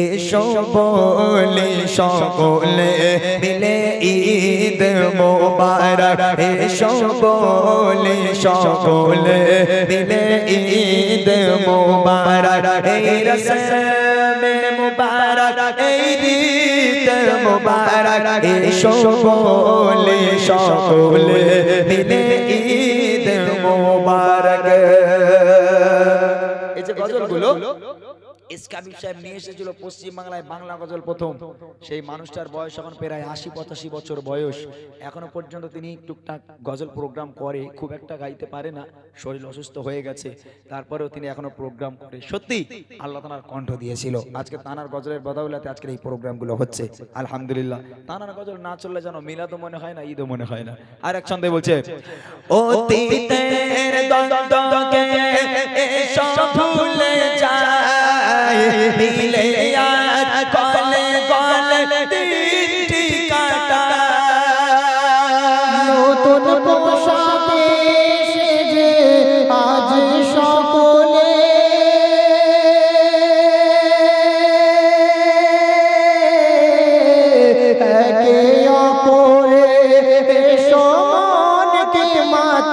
এসো বলে সকলে মিলে ঈদ মোবারক। এসো বলে সকলে মিলে ঈদ মোবারক। এই রসমে মোবারক এই ঈদ মোবারক। এসো বলে সকলে মিলে ঈদ মোবারক। এই যে গজলগুলো ইসকাবি সাহেব নিয়ে এসেছিল পশ্চিম বাংলায় বাংলা গজল প্রথম। সেই মানুষটার বয়স এখন প্রায় আশি, পঁচাশি বছর বয়স। এখনও পর্যন্ত তিনি টুকটাক গজল প্রোগ্রাম করে, খুব একটা গাইতে পারে না, শরীর অসুস্থ হয়ে গেছে। তারপরেও তিনি এখনও প্রোগ্রাম করে। সত্যি, আল্লাহ তানার কণ্ঠ দিয়েছিল। আজকে তানার গজলের বদৌলাতে আজকের এই প্রোগ্রামগুলো হচ্ছে। আলহামদুলিল্লাহ, তানার গজল না চললে যেন মিলাদও মনে হয় না, ঈদও মনে হয় না। আর এক ছন্দে বলছে দ্বন্দ্বকে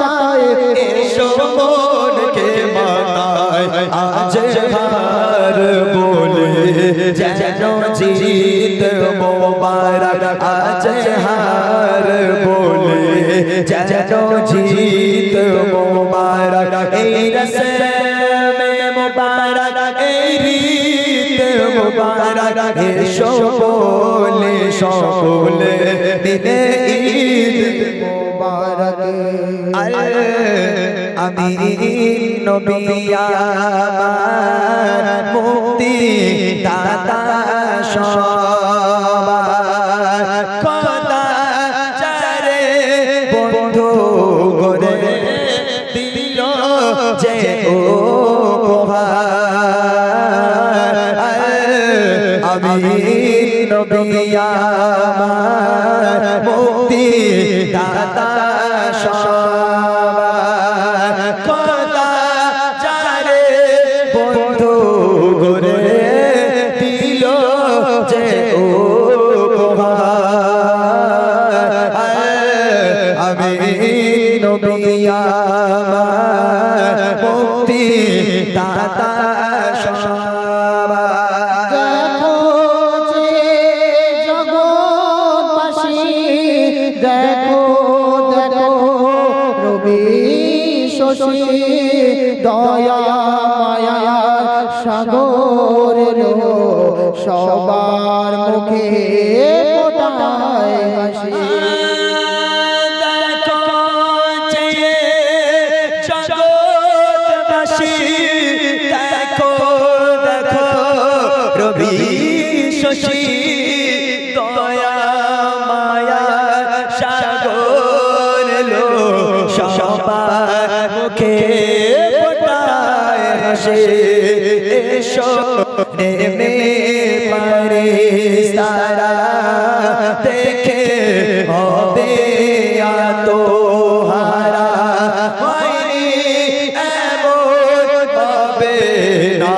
মাতায় এসো, মনকে মাতায় আজ হার বলে, যেন জিত মোবারক। আজ হার বলে, যেন জিত মোবারক। এই রসমে মোবারক, এই রীত মোবারক। এসো বলে সকলে, দিনে ঈদ মোবারক। আমি নবিয়ার মুক্তি দাতা সবার খোদা চারে বন্ধু করে দিল যে ও আমি নবিয়ার মুক্তি দাতা সবার মুখে ফোটায় হাসি। শশী, দয়া, মায়া, সাগর লো সবার মুখে ফোটায় হাসে। এসো, নেমে পারে সারা দেখে হবে আতো হারা হয়নি এমন হবে না।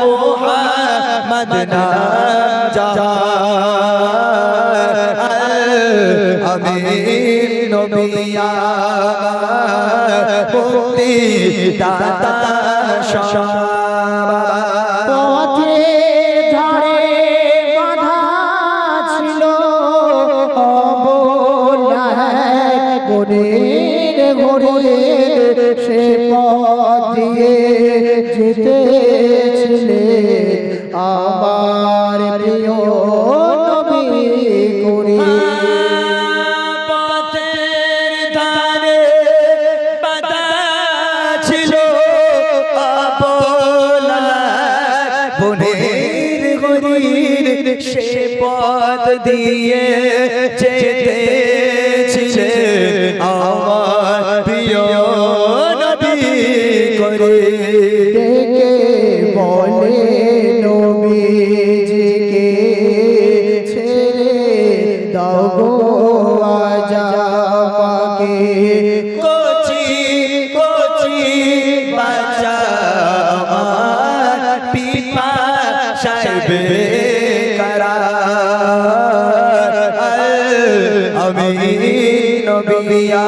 মোহাম্মদ না আমি নবিয়া। মুক্তি দাতা সে পথ দিয়ে যেতেছিলে। আমার প্রিয় নবী করি। ছিল। সে পথ দিয়ে যেতে সাইবে আমি নবিয়া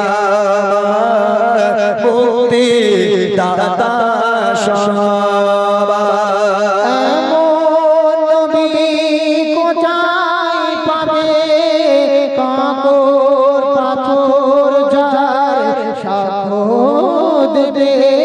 মুক্তি দাতা পাথর যার সাক্ষ্য দেবে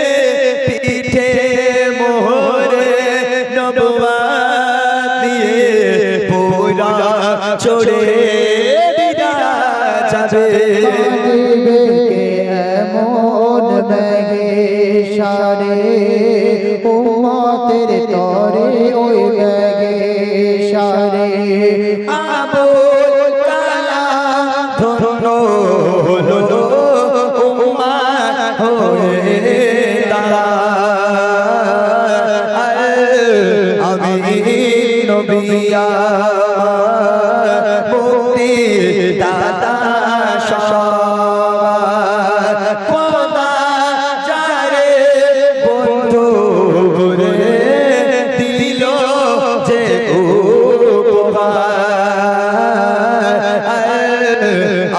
ব্যাগে সারে তরে ওই সারে আবুল কালাম ধন্য হলো হয়ে আমি নবিয়া মুক্তি দাতা সবার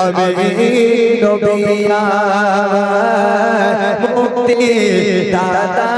আমি নবিয়া মুক্তি দাতা